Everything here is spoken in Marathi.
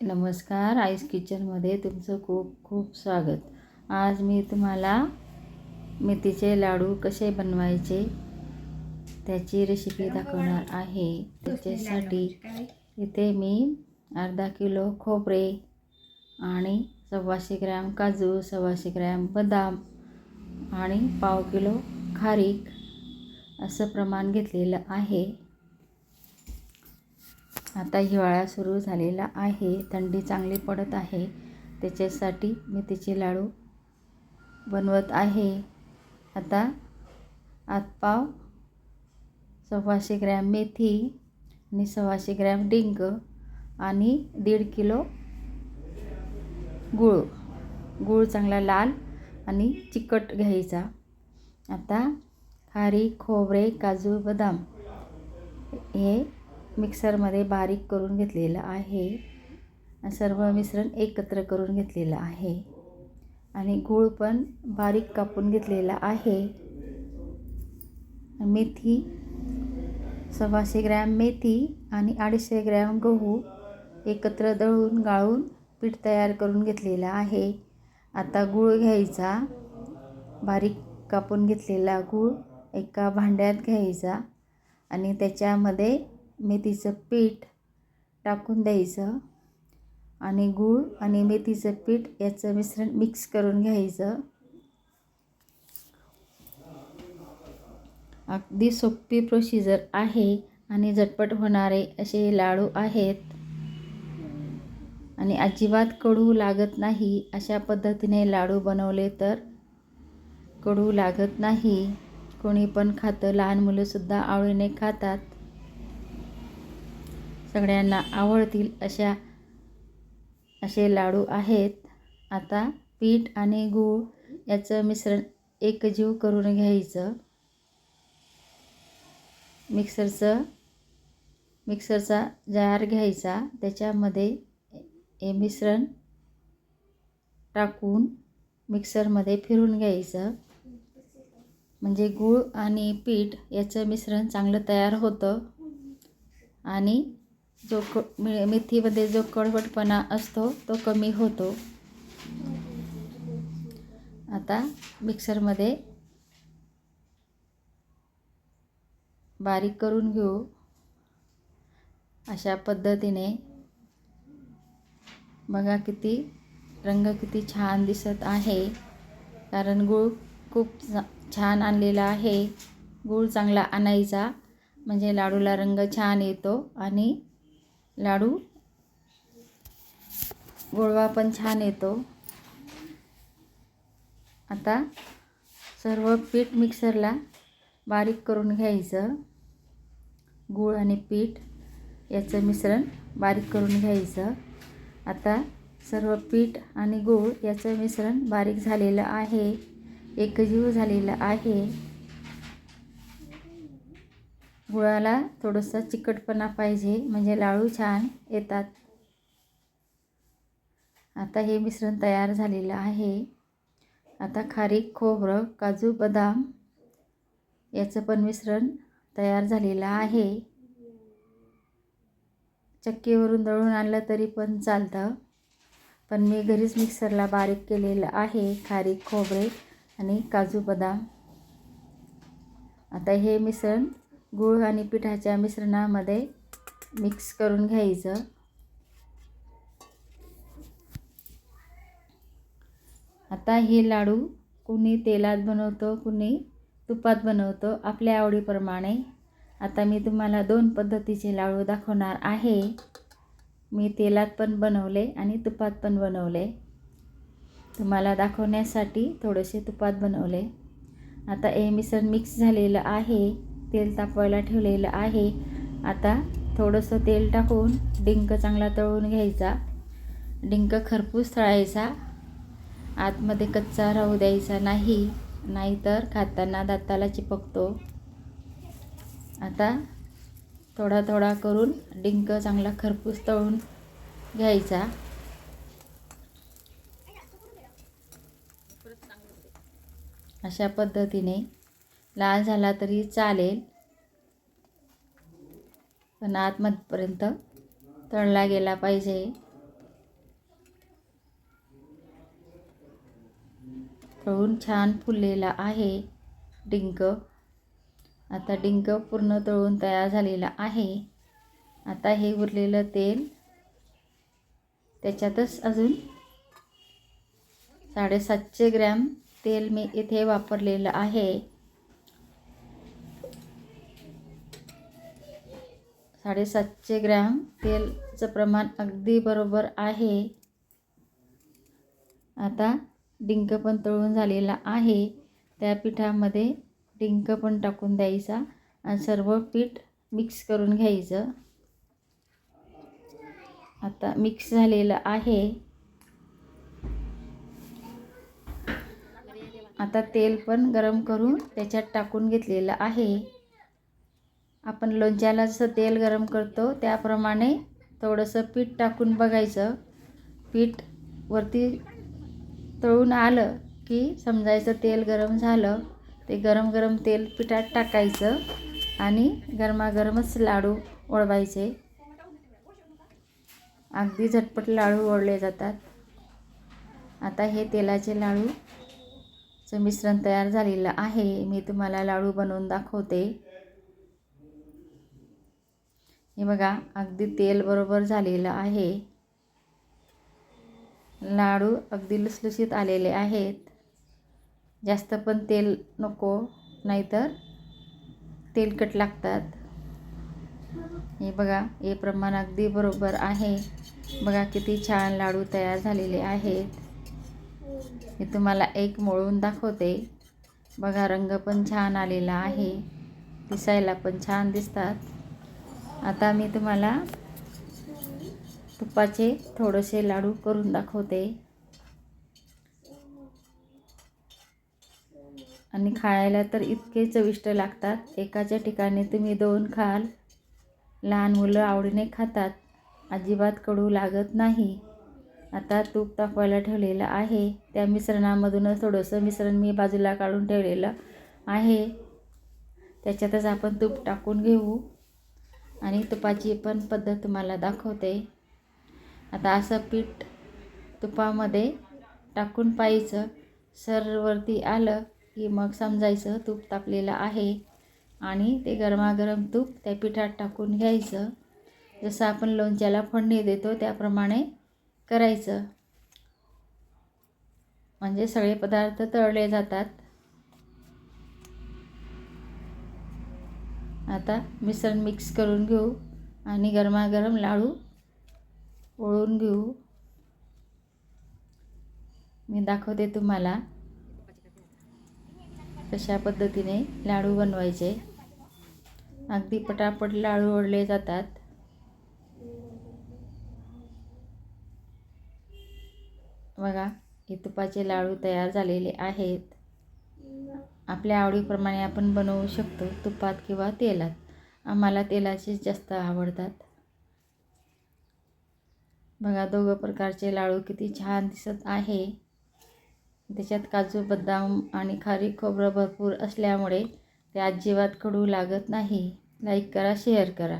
नमस्कार आईस किचनमध्ये तुमचं खूप खूप स्वागत. आज मी तुम्हाला मेथीचे लाडू कसे बनवायचे त्याची रेसिपी दाखवणार आहे. त्याच्यासाठी इथे मी अर्धा किलो खोबरे आणि सव्वाशे ग्रॅम काजू सव्वाशे ग्रॅम बदाम आणि पाव किलो खारीक असं प्रमाण घेतलेलं आहे. आता हिवाळा सुरू झालेला आहे. थंडी चांगली पडत आहे. त्याच्यासाठी मेथीचे लाडू बनवत आहे. आता आतपाव सव्वाशे ग्रॅम मेथी आणि सव्वाशे ग्रॅम डिंक आणि दीड किलो गूळ. गूळ चांगला लाल आणि चिकट घ्यायचा. आता खारी खोबरे काजू बदाम हे मिक्सरमध्ये बारीक करून घेतलेलं आहे. सर्व मिश्रण एकत्र करून घेतलेलं आहे. आणि गूळ पण बारीक कापून घेतलेला आहे. मेथी सव्वाशे ग्रॅम मेथी आणि अडीचशे ग्रॅम गहू एकत्र दळून गाळून पीठ तयार करून घेतलेलं आहे. आता गूळ घ्यायचा. बारीक कापून घेतलेला गूळ एका भांड्यात घ्यायचा आणि त्याच्यामध्ये मेथीचं पीठ टाकून द्यायचं आणि गूळ आणि मेथीचं पीठ याचं मिश्रण मिक्स करून घ्यायचं. अगदी सोपी प्रोसिजर आहे आणि झटपट होणारे असे लाडू आहेत. आणि अजिबात कडू लागत नाही अशा पद्धतीने लाडू बनवले तर कडू लागत नाही. कोणी पण खातं लहान मुलंसुद्धा आवडीने खातात. सगळ्यांना आवडतील अशा असे लाडू आहेत. आता पीठ आणि गूळ याचं मिश्रण एकजीव करून घ्यायचं. मिक्सरचं मिक्सरचा जार घ्यायचा. त्याच्यामध्ये हे मिश्रण टाकून मिक्सरमध्ये फिरून घ्यायचं. म्हणजे गूळ आणि पीठ याचं मिश्रण चांगलं तयार होतं. आणि जो क मे मेथीमध्ये जो कडवटपणा असतो तो कमी होतो. आता मिक्सरमध्ये बारीक करून घेऊ. अशा पद्धतीने बघा किती रंग किती छान दिसत आहे. कारण गूळ खूप छान आणलेला आहे. गूळ चांगला आणायचा. म्हणजे लाडूला रंग छान येतो आणि लाडू. गोळवा पण छान येतो. आता सर्व पीठ मिक्सरला बारीक करून घ्यायचं. गूळ आणि पीठ याचं मिश्रण बारीक करून घ्यायचं. आता सर्व पीठ आणि गूळ याचं मिश्रण बारीक झालेलं आहे. एकजीव झालेलं आहे. गुळाला थोडंसं चिकटपणा पाहिजे म्हणजे लाडू छान येतात. आता हे मिश्रण तयार झालेलं आहे. आता खारीक खोबरं काजू बदाम याचं पण मिश्रण तयार झालेलं आहे. चक्कीवरून दळून आणलं तरी पण चालतं. पण मी घरीच मिक्सरला बारीक केलेलं आहे खारीक खोबरे आणि काजू बदाम. आता हे मिश्रण गूळ आणि पिठाच्या मिश्रणामध्ये मिक्स करून घ्यायचं. आता हे लाडू कुणी तेलात बनवतो कुणी तुपात बनवतो आपल्या आवडीप्रमाणे. आता मी तुम्हाला दोन पद्धतीचे लाडू दाखवणार आहे. मी तेलात पण बनवले आणि तुपात पण बनवले. तुम्हाला दाखवण्यासाठी थोडेसे तुपात बनवले. आता हे मिश्रण मिक्स झालेलं आहे. तेल तापवायला ठेवलेलं आहे. आता थोडंसं तेल टाकून डिंक चांगला तळून घ्यायचा. डिंक खरपूस तळायचा. आतमध्ये कच्चा राहू द्यायचा नाही नाहीतर खाताना दाताला चिपकतो. आता थोडा थोडा करून डिंक चांगला खरपूस तळून घ्यायचा. अशा पद्धतीने लाल झाला तरी चालेल. पण आतमधपर्यंत तळला गेला पाहिजे. तळून छान फुललेला आहे डिंक. आता डिंक पूर्ण तळून तयार झालेला आहे. आता हे उरलेलं तेल त्याच्यातच अजून साडेसातशे ग्रॅम तेल मी इथे वापरलेलं आहे. साडेसातशे ग्रॅम. तेलचं प्रमाण अगदी बरोबर आहे. आता डिंक पण तळून झालेला आहे. त्या पिठामध्ये डिंक पण टाकून द्यायचा आणि सर्व पीठ मिक्स करून घ्यायचं. आता मिक्स झालेलं आहे. आता तेल पण गरम करून त्याच्यात टाकून घेतलेलं आहे. आपण लोणच्याला जसं तेल गरम करतो त्याप्रमाणे थोडंसं पीठ टाकून बघायचं. पीठ वरती तळून आलं की समजायचं तेल गरम झालं ते गरम गरम तेल पिठात टाकायचं आणि गरमागरमच लाडू ओळवायचे. अगदी झटपट लाडू ओढले जातात. आता हे तेलाचे लाडूचं मिश्रण तयार झालेलं आहे. मी तुम्हाला लाडू बनवून दाखवते. हे बघा अगदी तेल बरोबर झालेलं आहे. लाडू अगदी लुसलुशीत आलेले आहेत. जास्त पण तेल नको नाहीतर तेलकट लागतात. हे बघा हे प्रमाण अगदी बरोबर आहे. बघा किती छान लाडू तयार झालेले आहेत. मी तुम्हाला एक मोळून दाखवते. बघा रंग पण छान आलेला आहे. दिसायला पण छान दिसतात. आता मी तुम्हाला तुपाचे थोडेसे लाडू करून दाखवते. आणि खायला तर इतके चविष्ट लागतात. एकाच्या ठिकाणी तुम्ही दोन खाल. लहान मुलं आवडीने खातात. अजिबात कडू लागत नाही. आता तूप तापवायला ठेवलेलं आहे. त्या मिश्रणामधूनच थोडंसं मिश्रण मी बाजूला काढून ठेवलेलं आहे. त्याच्यातच आपण तूप टाकून घेऊ. आणि तुपाची पण पद्धत तुम्हाला दाखवते. आता असं पीठ तुपामध्ये टाकून पाहायचं. सरवरती आलं की मग समजायचं तूप तापलेलं आहे. आणि ते गरमागरम तूप त्या पिठात टाकून घ्यायचं. जसं आपण लोणच्याला फोडणी देतो त्याप्रमाणे करायचं. म्हणजे सगळे पदार्थ तळले जातात. आता मिश्रण मिक्स करून घेऊ आणि गरमागरम लाडू ओळून घेऊ. मी दाखवते तुम्हाला कशा पद्धतीने लाडू बनवायचे. अगदी पटापट लाडू ओढले जातात. बघा हे तुपाचे लाडू तयार झालेले आहेत. आपल्या आवडीप्रमाणे आपण बनवू शकतो तुपात किंवा तेलात. आम्हाला तेलाचेच जास्त आवडतात. बघा दोघं प्रकारचे लाडू किती छान दिसत आहे. त्याच्यात काजू बदाम आणि खारी खोबरं भरपूर असल्यामुळे ते अजिबात कडू लागत नाही. लाईक करा शेअर करा.